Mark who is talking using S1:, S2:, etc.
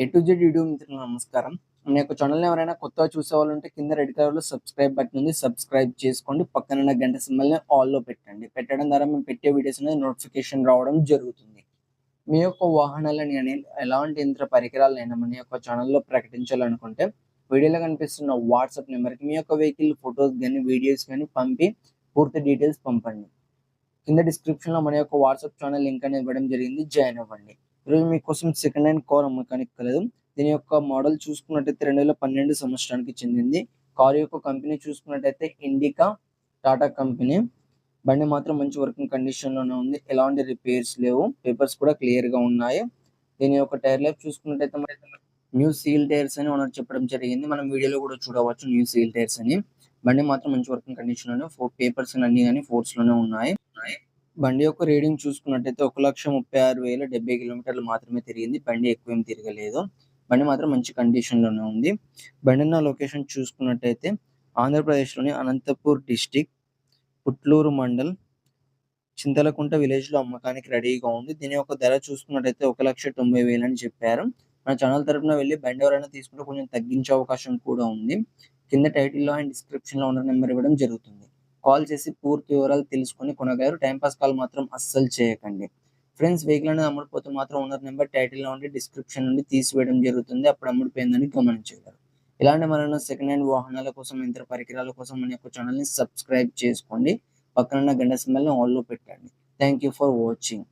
S1: A to Z video మిత్రులు నమస్కారం. మన యొక్క ఛానల్ ఎవరైనా కొత్తగా చూసే వాళ్ళు ఉంటే కింద రెడ్ కలర్లో సబ్స్క్రైబ్ బటన్ ఉంది. సబ్స్క్రైబ్ చేసుకోండి. పక్కన గంట సింబల్ని ఆల్లో లో పెట్టండి. పెట్టడం ద్వారా మేము పెట్టే వీడియోస్ అనేది నోటిఫికేషన్ రావడం జరుగుతుంది. మీ యొక్క వాహనాలని అని ఎలాంటి యంత్ర పరికరాలైనా మన యొక్క ఛానల్లో ప్రకటించాలనుకుంటే వీడియోలో కనిపిస్తున్న వాట్సాప్ నెంబర్కి మీ యొక్క వెహికల్ ఫొటోస్ కానీ వీడియోస్ కానీ పంపి పూర్తి డీటెయిల్స్ పంపండి. కింద డిస్క్రిప్షన్లో మన యొక్క వాట్సాప్ ఛానల్ లింక్ అనేది ఇవ్వడం జరిగింది. జాయిన్ అవ్వండి. ఈరోజు మీకోసం సెకండ్ హ్యాండ్ కార్ అమ్మకానికి కలదు. దీని యొక్క మోడల్ చూసుకున్నట్టయితే రెండు వేల పన్నెండు సంవత్సరానికి చెందింది. కార్ యొక్క కంపెనీ చూసుకున్నట్టయితే ఇండికా టాటా కంపెనీ బండి మాత్రం మంచి వర్కింగ్ కండిషన్లోనే ఉంది. ఎలాంటి రిపేర్స్ లేవు. పేపర్స్ కూడా క్లియర్గా ఉన్నాయి. దీని యొక్క టైర్ లైఫ్ చూసుకున్నట్టయితే న్యూ సీల్ టైర్స్ అని ఓనర్ చెప్పడం జరిగింది. మనం వీడియోలో కూడా చూడవచ్చు న్యూ సీల్ టైర్స్ అని. బండి మాత్రం మంచి వర్కింగ్ కండిషన్లోనే ఫోర్ పేపర్స్ అన్ని కానీ ఫోర్స్లోనే ఉన్నాయి. బండి యొక్క రీడింగ్ చూసుకున్నట్టయితే ఒక లక్ష ముప్పై ఆరు వేల డెబ్బై కిలోమీటర్లు మాత్రమే తిరిగింది. బండి ఎక్కువ ఏం తిరగలేదు. బండి మాత్రం మంచి కండిషన్లోనే ఉంది. బండి ఉన్న లొకేషన్ చూసుకున్నట్టయితే ఆంధ్రప్రదేశ్లోని అనంతపూర్ డిస్టిక్ పుట్లూరు మండల్ చింతలకుంట విలేజ్లో అమ్మకానికి రెడీగా ఉంది. దీని యొక్క ధర చూసుకున్నట్టయితే ఒక లక్ష తొంభై వేలు అని చెప్పారు. మన ఛానల్ తరపున వెళ్ళి బండి ఎవరైనా తీసుకుంటే కొంచెం తగ్గించే అవకాశం కూడా ఉంది. కింద టైటిల్లో అండ్ డిస్క్రిప్షన్లో ఉన్న నెంబర్ ఇవ్వడం జరుగుతుంది. కాల్ చేసి పూర్తి వివరాలు తెలుసుకొని కొనగలరు. టైంపాస్ కాల్ మాత్రం అస్సలు చేయకండి. ఫ్రెండ్స్ వెహికల్ అనేది అమ్ముడిపోతే మాత్రం ఓనర్ నెంబర్ టైటిల్లో ఉండి డిస్క్రిప్షన్ నుండి తీసివేయడం జరుగుతుంది. అప్పుడు అమ్ముడిపోయిందని గమనించగలరు. ఇలాంటి మరణ సెకండ్ హ్యాండ్ వాహనాల కోసం ఇతర పరికరాల కోసం మన యొక్క ఛానల్ని సబ్స్క్రైబ్ చేసుకోండి. పక్కన గంట సింబల్ని ఆల్లో పెట్టండి. Thank you for watching